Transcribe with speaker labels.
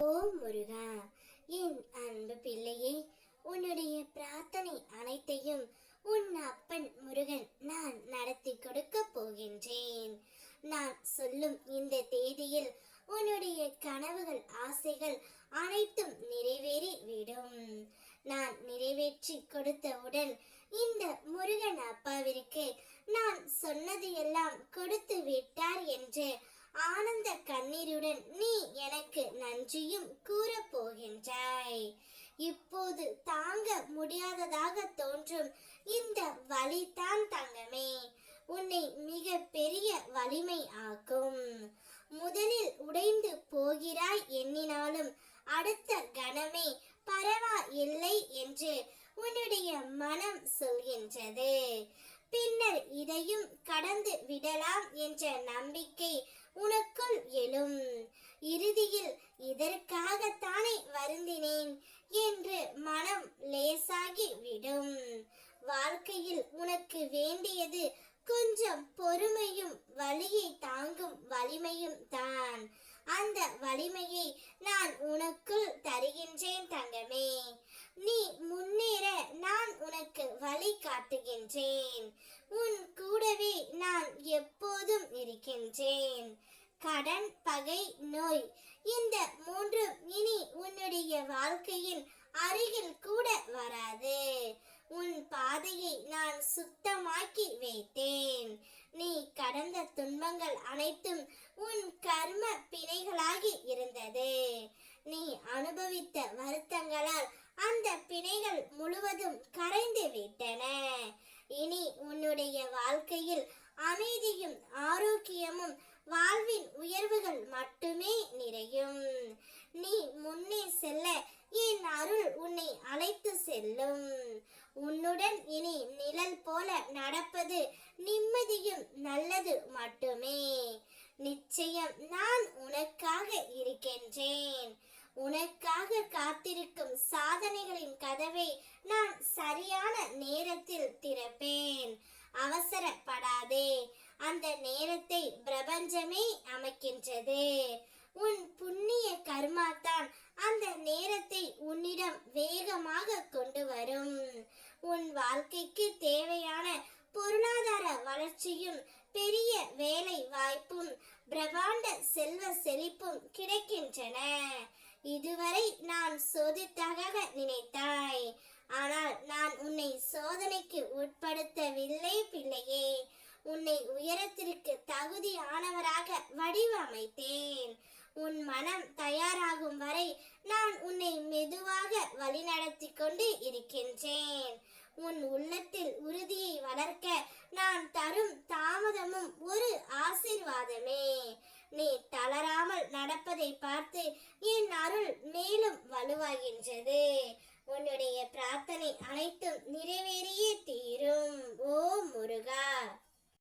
Speaker 1: ஓ முருகா என் அன்பு பிள்ளையே உன்னுடைய பிரார்த்தனை அனைத்தையும் உன் அப்பன் முருகன் நான் நடத்தி கொடுக்க போகின்றேன். நான் சொல்லும் இந்த தேதியில் உன்னுடைய கனவுகள் ஆசைகள் அனைத்தும் நிறைவேறி விடும். நான் நிறைவேற்றி கொடுத்தவுடன் இந்த முருகன் அப்பாவிற்கு நான் சொன்னது எல்லாம் கொடுத்து விட்டார் என்று ஆனந்த கண்ணீருடன் நீ எனக்கு நன்றியும் கூறப் போகின்றாய். இப்போது தாங்க முடியாததாக தோன்றும் இந்த வலிதான் தங்கமே. உன்னை மிக பெரிய வலிமை ஆக்கும். முதலில் உடைந்து போகிறாய் எண்ணினாலும் அடுத்த கணமே பரவா இல்லை என்று உன்னுடைய மனம் சொல்கின்றது. பின்னர் இதையும் கடந்து விடலாம் என்ற நம்பிக்கை உனக்குள் எழும். இறுதியில் இதற்காகத்தானே வருந்தினேன் என்று மனம் லேசாகி விடும். வாழ்க்கையில் உனக்கு வேண்டியது கொஞ்சம் பொறுமையும் வலியை தாங்கும் வலிமையும் தான். அந்த வலிமையை நான் உனக்குள் தருகின்றேன் தங்கமே. நீ முன்னேற நான் உனக்கு வழி காட்டுகின்றேன் உன் கூடவே நான் எப்போதும் இருக்கின்றேன் கடன் பகை நோய். இந்த மூன்றும் இனி உன்னுடைய வாழ்க்கையின் அருகில் கூட வராது. உன் பாதையை நான் சுத்தமாக்கி வைத்தேன். நீ கடந்த துன்பங்கள் அனைத்தும் உன் கர்ம பிணைகளாகி இருந்தது. நீ அனுபவித்த வருத்தங்களால் அந்த பிணைகள் முழுவதும் கரைந்து விட்டன. இனி உன்னுடைய வாழ்க்கையில் அமைதியும் வாழ்வின் உயர்வுகள் மட்டுமே நிறையும். நீ முன்னே செல்ல என் அருள் உன்னை அழைத்து செல்லும். உன்னுடன் இனி நிழல் போல நடப்பது நிம்மதியும் நல்லது மட்டுமே. நிச்சயம் நான் உனக்காக இருக்கின்றேன். உனக்காக காத்திருக்கும் சாதனைகளின் கதவை நான் சரியான நேரத்தில் திறப்பேன். அவசரப்படாதே. அந்த நேரத்தை பிரபஞ்சமே அமைக்கின்றது. உன் புண்ணிய கர்மாத்தான் அந்த நேரத்தை உன்னிடம் வேகமாக கொண்டு வரும். உன் வாழ்க்கைக்கு தேவையான பொருளாதார வளர்ச்சியும் பெரிய வேலை வாய்ப்பும் பிரபாண்ட செல்வ செழிப்பும் கிடைக்கின்றன. இதுவரை நான் சோதித்தாக நினைத்தாய். ஆனால் நான் உன்னை சோதனைக்கு உட்படுத்தவில்லை பிள்ளையே. உன்னை உயரத்திற்கு தகுதியானவராக வடிவமைத்தேன். உன் மனம் தயாராகும் வரை நான் உன்னை மெதுவாக வழிநடத்தி கொண்டு இருக்கின்றேன். உன் உள்ளத்தில் உறுதியை வளர்க்க நான் தரும் தாமதமும் ஒரு ஆசீர்வாதமே. நீ தளராமல் நடப்பதை பார்த்து என் அருள் மேலும் வலுவாகின்றது.